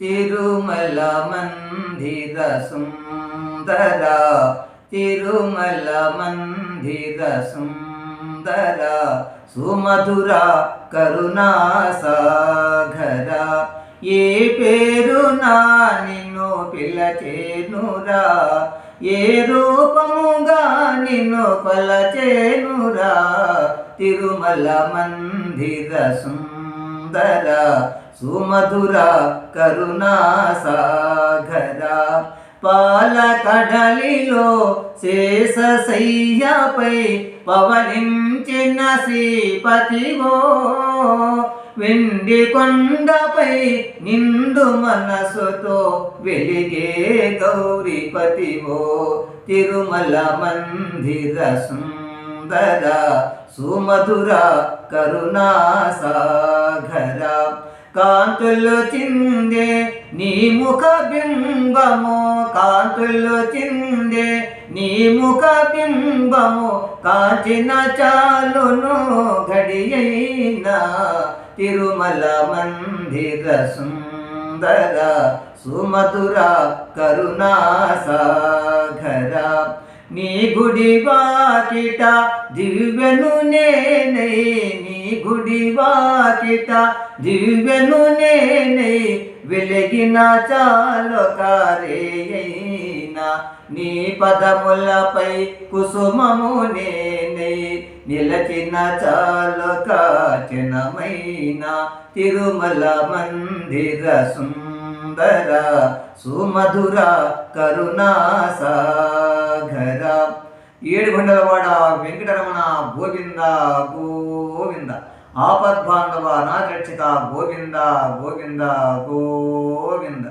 తిరుమల మందిర సుందర తిరుమల మందిర సుందర సుమధుర కరుణాసాగర. ఏ పేరు నా నిన్ను పిలచేనురా ఏ రూపముగా నిన్ను పలచేనురా తిరుమల మందిర సుందర సుమధుర కరుణాసాగర. పాల కడలిలో శేషశయ్యపై పవనించిన శ్రీపతివో వెండి కొండపై నిండు మనసుతో వెలిగే గౌరీపతివో తిరుమల మందిర సుందర సుమధుర కరుణాసాగర. కాంతులు చిందే నీ ముఖ బింబము కాంతులు చిందే నీ ముఖ బింబము కాచిన చాలును ఘడియైనా తిరుమల మందిర సుందర సుమధుర కరుణా సాగరా నీ గుడి వాకిట దివ్యను నేనే. నీ గుడి వాకిట దివ్యను నేనే. వెలిగిన చాలుకారేయైనా నీ పదములపై కుసుమము నేనే. నిలచిన చాలు కాచనమైన తిరుమల మందిర సుందర సుమధుర కరుణాసాగర. ఏడుగొండలవాడ వెంకటరమణ గోవింద గోవింద. ఆపద్బాంధవ నాగరక్షక గోవింద గోవింద గోవింద.